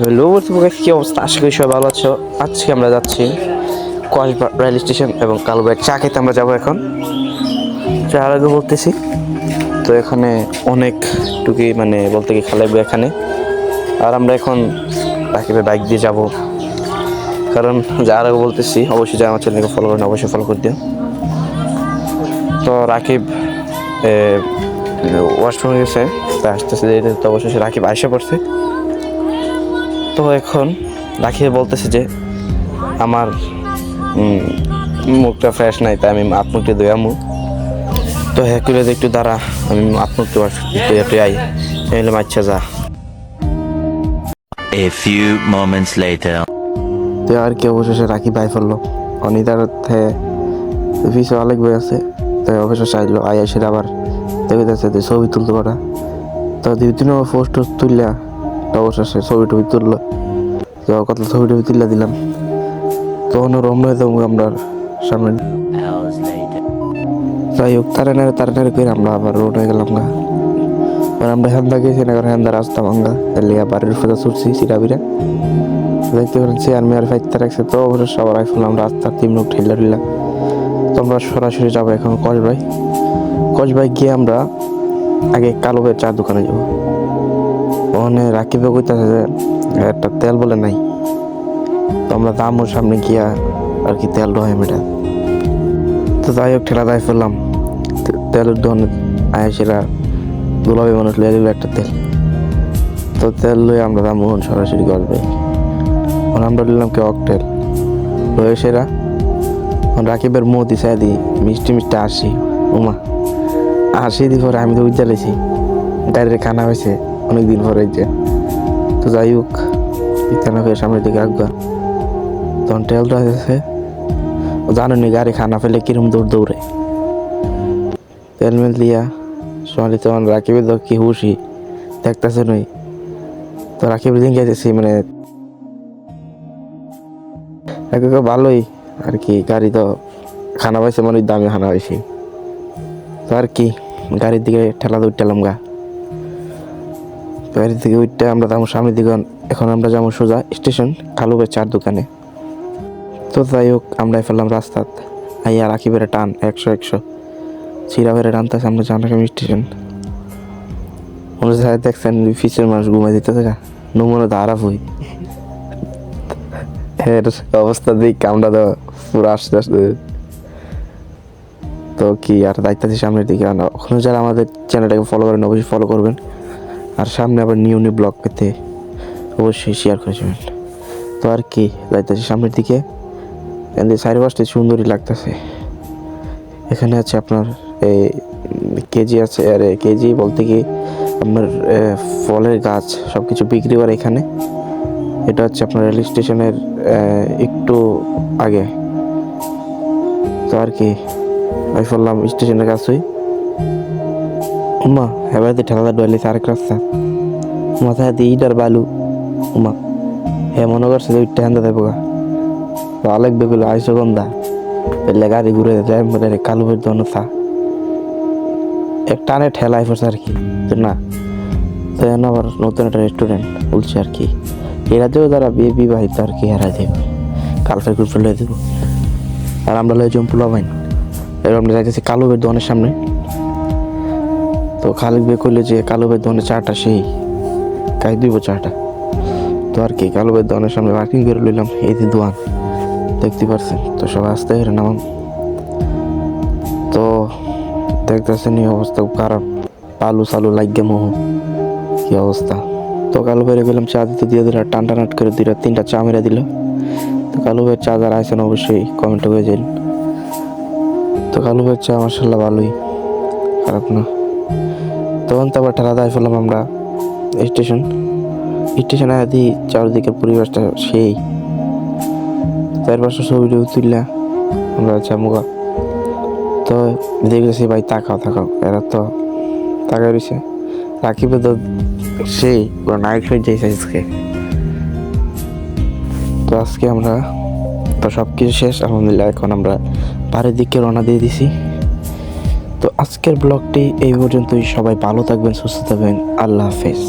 Hello কি অবস্থা? আশা করি সবাই ভালো আছো। আজকে আমরা যাচ্ছি কসবা রেল স্টেশন এবং কালুবাইয়ের চা খেতে আমরা যাব এখন। যার আগে বলতেছি, তো এখানে অনেক টুকি মানে বলতে কি খালাইবো এখানে। আর আমরা এখন রাকিবের বাইক দিয়ে যাব। কারণ যার আগে বলতেছি, অবশ্যই যারা আমার চ্যানেলকে ফলো করেন, অবশ্যই ফলো করে দিও। তো রাকিব ওয়াশরুমে গেছে আসতেছে তো অবশ্যই রাকিব আইসা পড়ছে। তো এখন রাখিয়ে বলতেছে যে আমার মুখটা ফ্রেশ নাই তাই আমি হাত মুখটা ধুয়ে আমু তো হ্যাঁ করে একটু দাঁড়া আমি হাত মুখটা ধুয়ে টুয়ে আই আমি বললাম আচ্ছা যা। A few moments later. তো আর কি অবশেষে রাখি ভাই ফেলল। অনিতার পিছু অনেক বই আছে তো অবশেষে আইলো আই এসে আবার দেখে যাচ্ছে যে ছবি তুলতে পারা তো দুই তিন পোস্ট তুললা। তো অবশেষে ছবি টবি তুললো। তো কত ছবি টবি তুলে দিলাম। তখন হয়ে যাব আমরা সামনে। যাই হোক, তারা নারে তারা নারে করে আমরা আবার রোড হয়ে গেলাম গা। আর আমরা হ্যান্দা গেছি না, কারণ হ্যান্দা রাস্তা ভাঙ্গা এলিয়া বাড়ির ফেলা ছুটছি সিরাবিরা দেখতে পারেন চেয়ার মেয়ার ফাইতে রাখছে তো অবশ্য সবার আইফোন আমরা রাস্তার তিন লোক ঠেলা ঠেলা তো আমরা সরাসরি যাব এখন কসবাই। কসবাই গিয়ে আমরা আগে কালো চার দোকানে যাব। ওখানে রাকিবে কইতাছে যে, একটা তেল বলে নাই তো আমরা দামোর সামনে গিয়া আর কি তেল রহে মেটা তো যাই হোক, ঠেলা দায় ফেললাম। তেলের দোকানে আয়েসেরা গোলাপি মানুষ লিয়ে দিল একটা তেল। তো তেল লয়ে আমরা দাম সরাসরি করবে ওখানে আমরা নিলাম কে অকটেল। লয়ে সেরা। রাকিবের মুখ দিছে দি মিষ্টি মিষ্টি আসি উমা আসি দি পরে আমি তো উজ্জ্বালেছি গাড়ির খানা হয়েছে অনেকদিন পরে যে। তো যাই হোক, ইতানা সামনের দিকে রাখবা তখন তেলটা আছে ও জানো নি গাড়ি খানা ফেলে কিরম দৌড় দৌড়ে। তেল মেল দিয়া সোনালি তখন রাকিবের তো কি হুশি দেখতেছে নই। তো রাকিবের দিন গেছি মানে একে ভালোই আর কি, গাড়ি তো খানা পাইছে মানে দামি খানা হয়েছে তো আর কি, গাড়ির দিকে ঠেলা দৌড় ঠেলাম গা। গাড়ির দিকে উঠতে আমরা যাব সামনের দিকে। এখন আমরা যাব সোজা স্টেশন কালুবের চার দোকানে। তো যাই হোক আমরা ফেললাম রাস্তাত আইয়া রাখি বেড়ে টান, একশো একশো। চিরা বেড়ে টানতেছে, আমরা জানাকামি স্টেশন। মনে দেখছেন ফিসের মানুষ ঘুমাই দিতেছে গা। নমুনা দাঁড়া হই। এর অবস্থা দিক আমরা তো পুরো আস্তে আস্তে। তো কি, আর দায়িত্ব সামনের দিকে। ওখানে যারা আমাদের চ্যানেলটাকে ফলো করেন, অবশ্যই ফলো করবেন। আর সামনে আবার নিউ নিউ ব্লগ পেতে অবশ্যই শেয়ার করে যাবেন তো আর কি আছে সামনের দিকে। চারিপাশটা সুন্দরই লাগতেছে। এখানে আছে আপনার এই কেজি আছে, আরে, কেজি বলতে কি আপনার ফলের গাছ সব কিছু বিক্রি করে এখানে। এটা হচ্ছে আপনার রেল স্টেশনের একটু আগে। তো আর কি, আমি বললাম স্টেশনের কাছেই। উমা হেবার দিয়ে ঠেলা ডুয়ালিছে আরেক রাস্তা মাথায় দিয়ে ইটার বালু উমা হে মনে করছে যে তো আলেক বেগুলো আইসো গন্ধা এলে গাড়ি ঘুরে মানে কালো বের দোনো এক টানে ঠেলাই পড়ছে আর কি তো না তো আবার নতুন একটা রেস্টুরেন্ট আর কি আর কি হেরা দেবে আর আমরা লয়ে জম পোলা বাইন এবার আমরা যাইতেছি কালো বের দোকানের সামনে তো খালিক বে করলে যে কালো বের দোকানের চাটা সেই খাই দিব চাটা। তো আর কি, কালো বের দোকানের সামনে পার্কিং করে লইলাম, এই যে দোয়ান দেখতে পারছেন? তো সবাই আসতে হেরে নামাম তো দেখতেছেন এই অবস্থা খারাপ। আলু সালু লাগিয়ে মোহ, কি অবস্থা। তো কালো বেড়ে গেলাম চা দিতে দিয়ে দিল টান টানাট করে দিল, তিনটা চা মেরে দিল। তো কালো ভাইয়ের চা যারা আইসেন অবশ্যই কমেন্ট করে যাইন। তো কালো ভাইয়ের চা মার্শাল্লাহ ভালোই, খারাপ না। তখন তো আবার ঠেলা দায় ফেললাম আমরা। স্টেশন স্টেশনে আদি চারদিকের পরিবেশটা সেই। চার পাঁচশো ছবি টবি তুললা, আমরা চামুগা তো দেখেছি ভাই তাকাও তাকাও, এরা তো তাকাই রয়েছে। রাকিবে তো সেই নায়ক হয়ে যাইছে আজকে। তো আজকে আমরা তো সব কিছু শেষ, আলহামদুলিল্লাহ, এখন আমরা পাড়ের দিকে রওনা দিয়ে দিছি। তো আজকের ব্লগটি এই পর্যন্তই। সবাই ভালো থাকবেন সুস্থ থাকবেন। আল্লাহ হাফেজ।